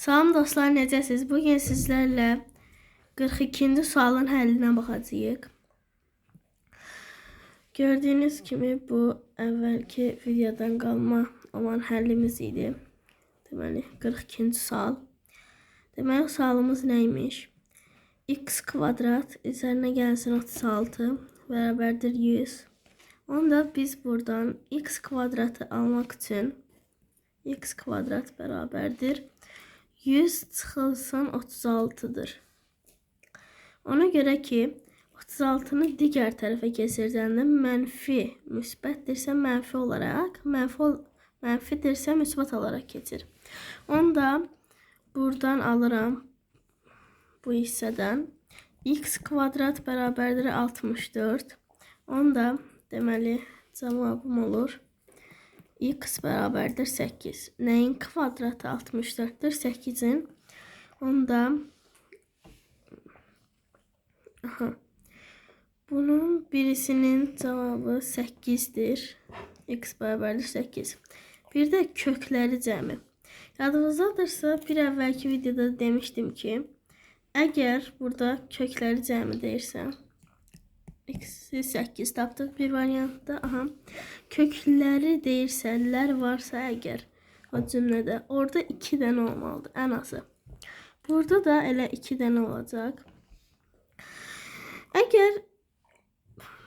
Salam dostlar, necəsiz? Bu gün sizlərlə 42-ci sualın həllinə baxacağıq. Gördüyünüz kimi bu əvvəlki videodan qalma olan həllimiz idi. Deməli 42-ci sual. Deməli sualımız nəymiş? x kvadrat üzərinə gəlsin 36 bərabərdir 100. Onda biz buradan x kvadratı almaq üçün x kvadrat bərabərdir 100 çıxılsın 36-dır. Ona görə ki, 36-nı digər tərəfə keçirdəndə mənfi müsbətdirsə mənfi olaraq, mənfi, mənfidirsə müsbət olaraq keçir. Onda buradan alıram bu hissədən x kvadrat bərabərdir 64. Onda deməli cavabım olur x bərabərdir 8. Nəyin kvadratı 64-dür? 8-in. Onda aha. Bunun birisinin cavabı 8-dir. x bərabərdir 8. Bir də kökləri cəmi. Yadınızdadırsa bir əvvəlki videoda demişdim ki, əgər burada kökləri cəmi deyirsən, Eksi 8 tapdık bir variantda. Aha. Kökləri deyirsə,lər varsa əgər o cümlədə orada 2 dənə olmalıdır ən azı. Burada da elə 2 dənə olacaq. Əgər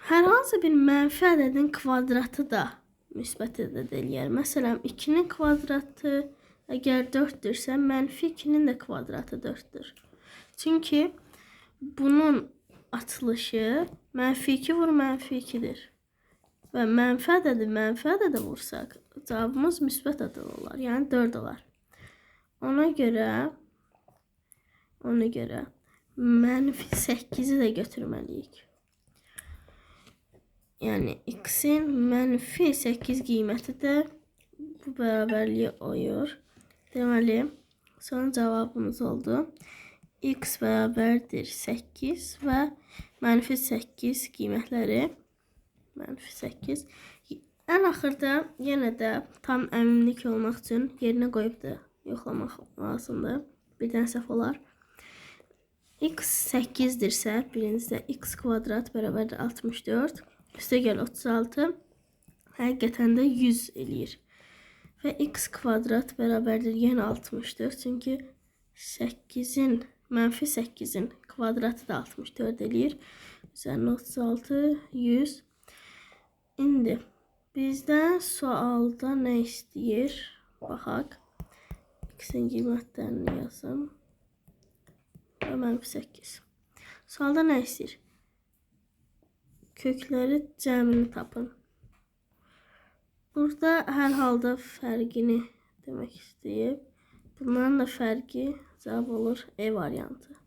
hər hansı bir mənfi ədədin kvadratı da müsbət ədəd eləyər. Məsələn, 2-nin kvadratı əgər 4-dürsə, mənfi 2-nin də kvadratı 4-dür. Çünki bunun açılışı mənfi 2 vur mənfi 2-dir. Və mənfi ədədi mənfi ədədə vursaq, cavabımız müsbət ədəd olar. Yəni 4 olar. Ona görə ona görə mənfi 8-i də götürməliyik. Yəni x-in mənfi 8 qiyməti də bu bərabərliyi oyur. Deməli, son cavabımız oldu. X bərabərdir 8 və mənfi 8 qiymətləri mənfi 8. Ən axırda yenə də tam əminlik olmaq üçün yerinə qoyub da yoxlamaq lazımdır. Bir dənə səhv olar. x 8-dirsə, birincidə x kvadrat bərabərdir 64. Üstə gəl 36. Həqiqətən də 100 eləyir. Və x kvadrat bərabərdir yenə 64. Çünki 8-in mənfi 8-in kvadratı da 64 eləyir. Üzərinə 36, 100. İndi bizdən sualda nə istəyir? Baxaq. X-in qiymətlərini yazım. Və mənfi 8. Sualda nə istəyir? Kökləri cəmini tapın. Burada hər halda fərqini demək istəyib. Bunların da fərqi cavab olur E variantı.